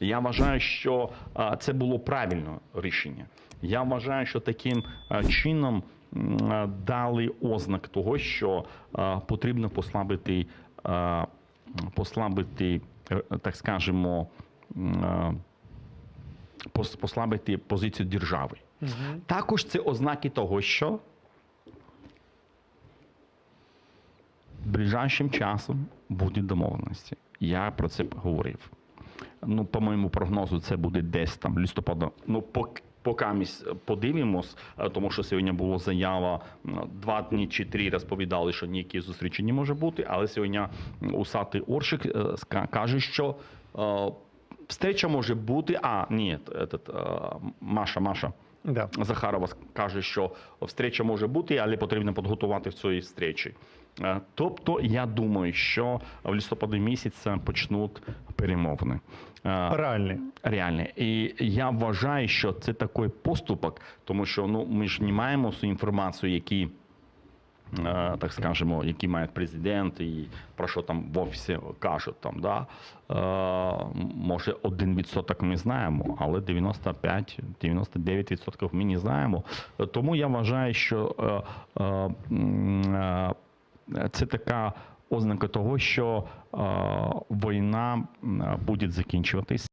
Я вважаю, що це було правильне рішення. Я вважаю, що таким чином дали ознак того, що потрібно послабити, послабити, е, так скажемо, послабити позицію держави. Також це ознаки того, що ближайшим часом будуть домовленості. Я про це говорив. Ну, по моєму прогнозу, це буде десь там листопада. Ну, пок- поки ми подивимось, е, тому що сьогодні була заява два дні чи три розповідали, що ніякі зустрічі не може бути. Але сьогодні усатий Оршик е, каже, що е, встреча може бути. А, ні, этот, Маша, Маша. Да. Захарова каже, що встреча може бути, але потрібно підготувати в цій зустрічі. Е, Тобто, я думаю, що в листопаді місяця почнуть перемовини. Е, Реальний. Реальне. І я вважаю, що це такий поступок, тому що ну, ми ж не маємо всю інформацію, які. е, Так скажемо, які мають президент і про що там в офісі кажуть. Там, да? може, один відсоток ми знаємо, але 95-99% ми не знаємо. Тому я вважаю, що це така ознака того, що е, війна буде закінчуватись.